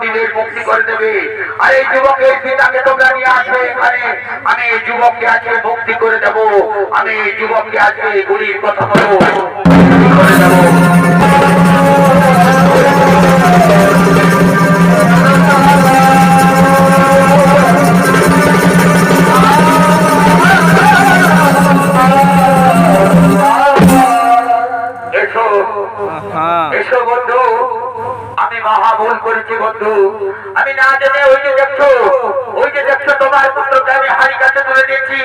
দিনের মুক্তি করে দেবে। আর এই যুবকের পিতাকে তোমরা নিয়ে আসবে এখানে। আমি এই যুবককে আজকে মুক্তি করে দেব। আমি এই যুবককে আজকে গুলির কথা বলব। করে দেবো। এসো এসো বন্ধু। আমি মহা ভুল করেছি বন্ধু। আমি না জেনে ওই যে দেখছ ওই যে দেখছ তোমার পুত্রকে আমি হাড়ি কাছে তুলে দিয়েছি।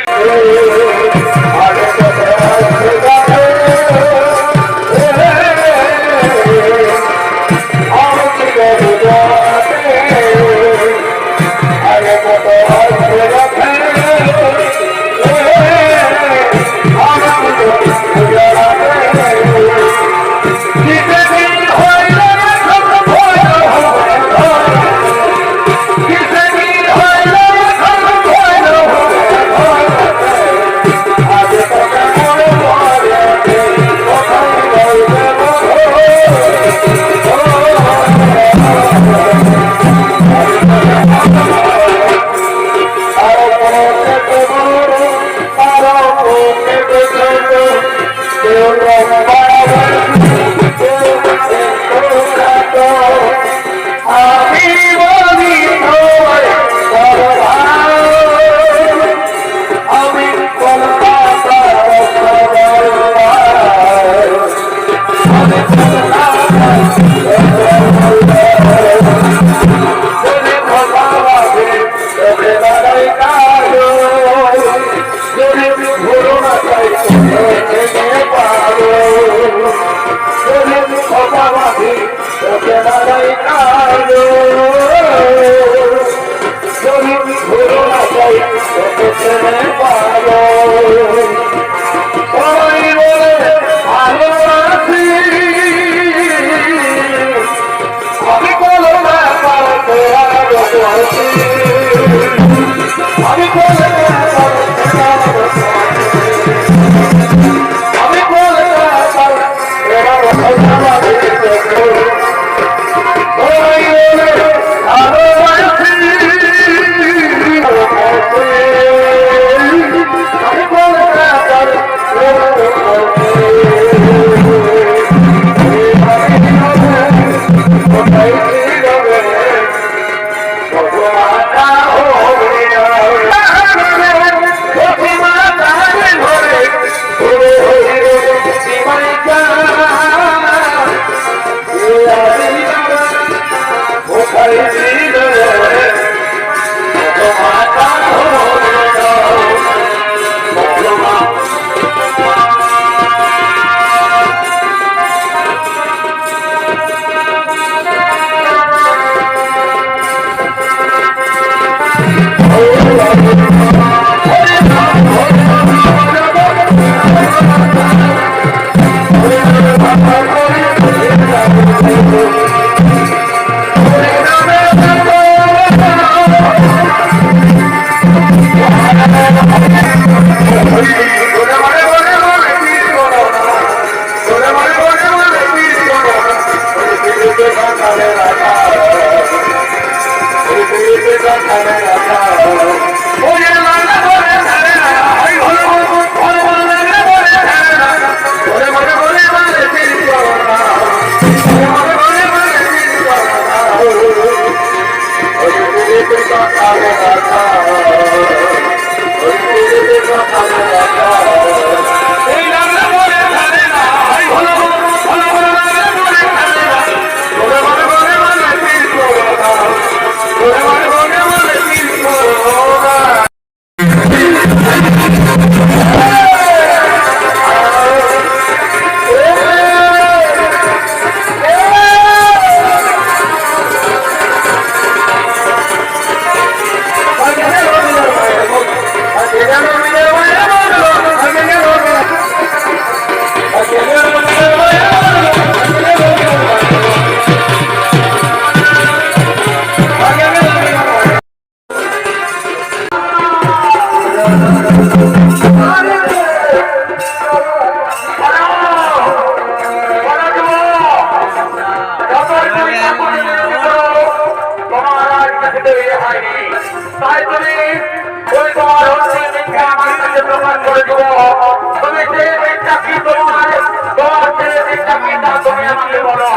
ইচ্ছা তুমি বলো।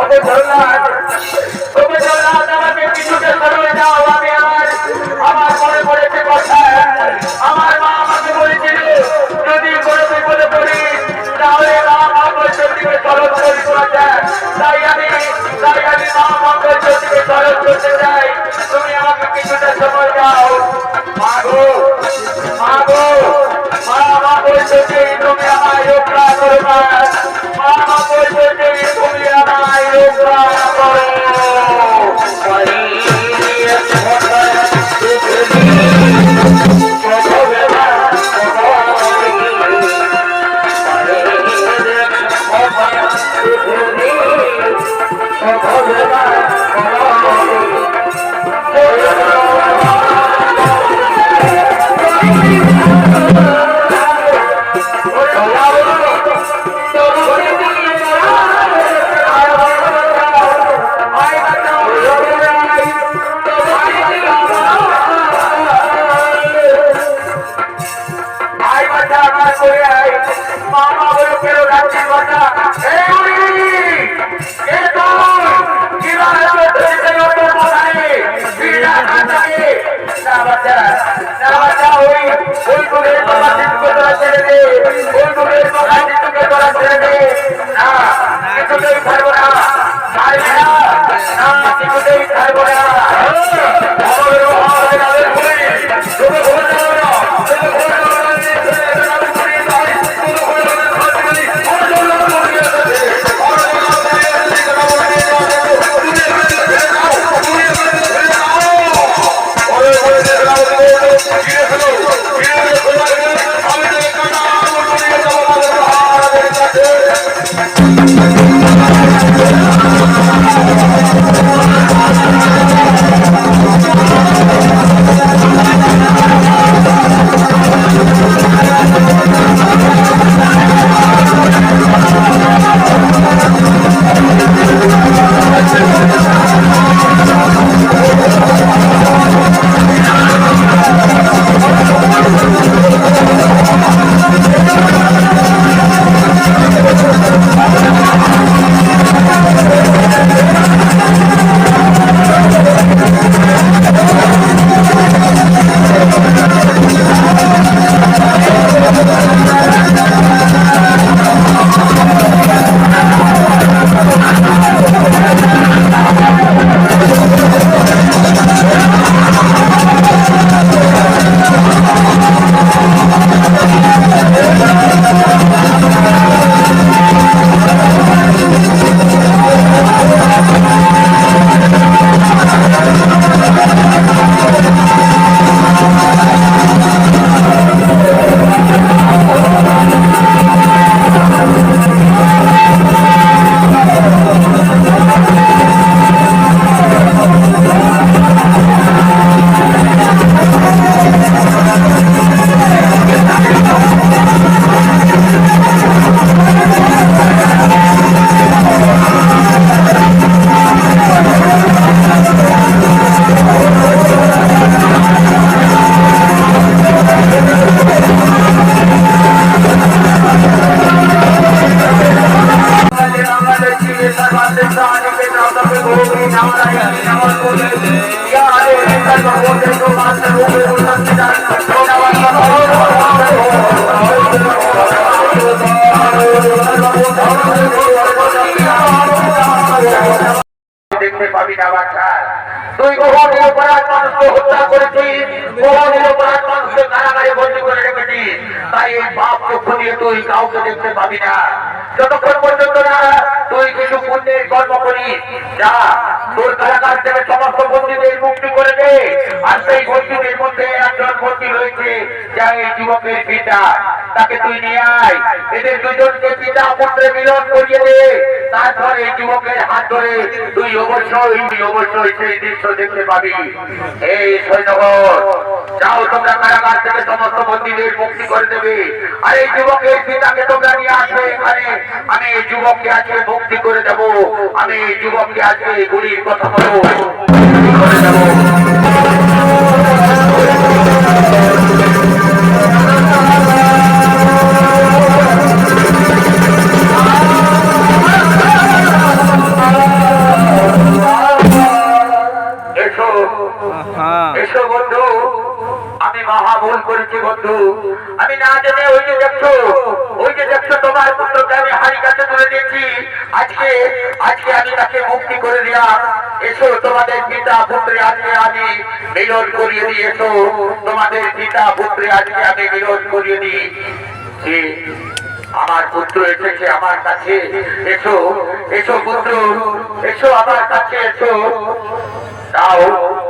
ওকে জল্লাদ ওকে জল্লাদ আমাকে কিছুতে সরিয়ে দাও, আমি আমার আমার মনে পড়েছে কথা আমার মা আমাকে যদি কোনো বিপদে পড়ি তাহলে মা মঙ্গল চন্ডীকে স্মরণ করি তাই আমি তাই আমি মা মঙ্গল চন্ডীকে স্মরণ করতে তুমি আমাকে কিছুটা সময় দাও। মাগো মাগো তুই কাউকে দেখতে পাবি না। যতক্ষণ পর্যন্ত না তুই কিছু পুণ্যের কর্ম করিস, যা তোর কারাগার থেকে সমস্ত বন্দীদের মুক্তি করে দে। আর সেই বন্দীদের মধ্যে একজন বন্দী রয়েছে, যা এই যুবকের পিতা। তাকে তুই নিয়ে আয়। এদের দুজনকে পিতা পুত্রে মিলন করিয়ে দে। তারপর এই যুবকের হাত ধরে তুই অবশ্যই তুই অবশ্যই সেই দৃশ্য দেখতে পাবি। এই সৈন্যগর যাও, তোমরা কারাগার থেকে সমস্ত বন্দীদের মুক্তি করে দেবে। আর এই যুবকের পিতাকে তোমরা নিয়ে আসবে এখানে। আমি এই যুবককে আজকে মুক্তি করে দেব। আমি এই যুবককে আজকে গুলির কথা বলব। করে দেবো। তুলে দিয়েছি। আজকে আজকে আমি তাকে মুক্তি করে দিলাম। এসো তোমাদের পিতা পুত্রে, আজকে আমি মিলন করিয়ে দিই। এসো তোমাদের পিতা পুত্রে, আজকে আমি মিলন করিয়ে দিই। আমার পুত্র এসেছে আমার কাছে। এসো এসো পুত্র, এসো আমার কাছে, এসো। দাও।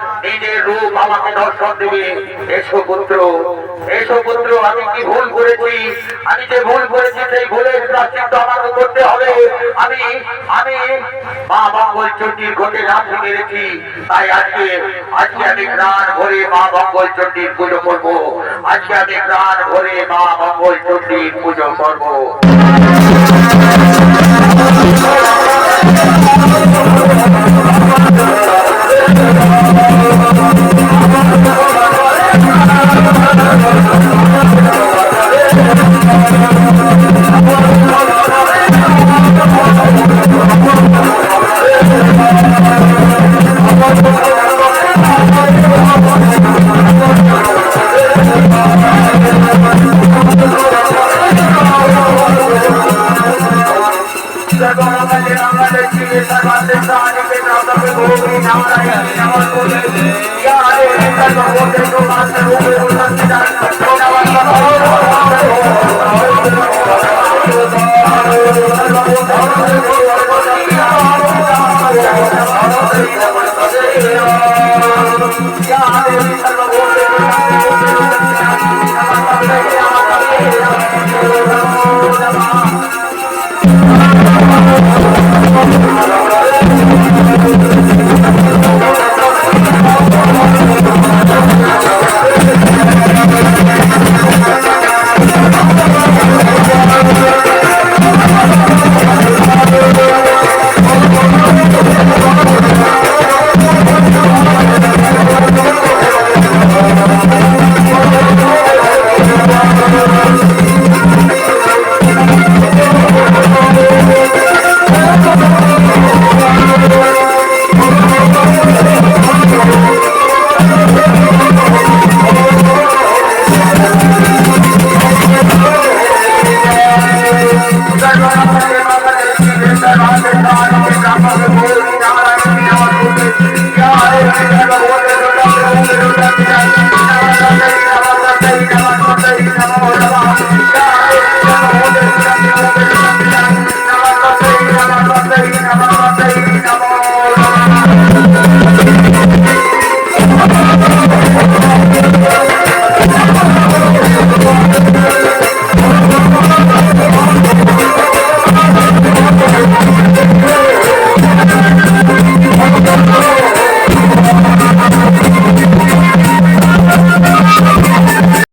নিজের রূপ আমাকে দর্শন দেবে। এসো পুত্র এসো পুত্র, আমি কি ভুল করেছি? আমি যে ভুল করেছি সেই ভুলের প্রাশ্চিত্য আমাকে করতে হবে। আমি আমি মা মঙ্গল চণ্ডীর ঘটে রাখি মেরেছি তাই আজকে আজকে আমি প্রাণ ভরে মা মঙ্গল চণ্ডীর পুজো করব। আজকে আমি প্রাণ ভরে মা মঙ্গল চণ্ডীর পুজো করব। Thank you. Yeah.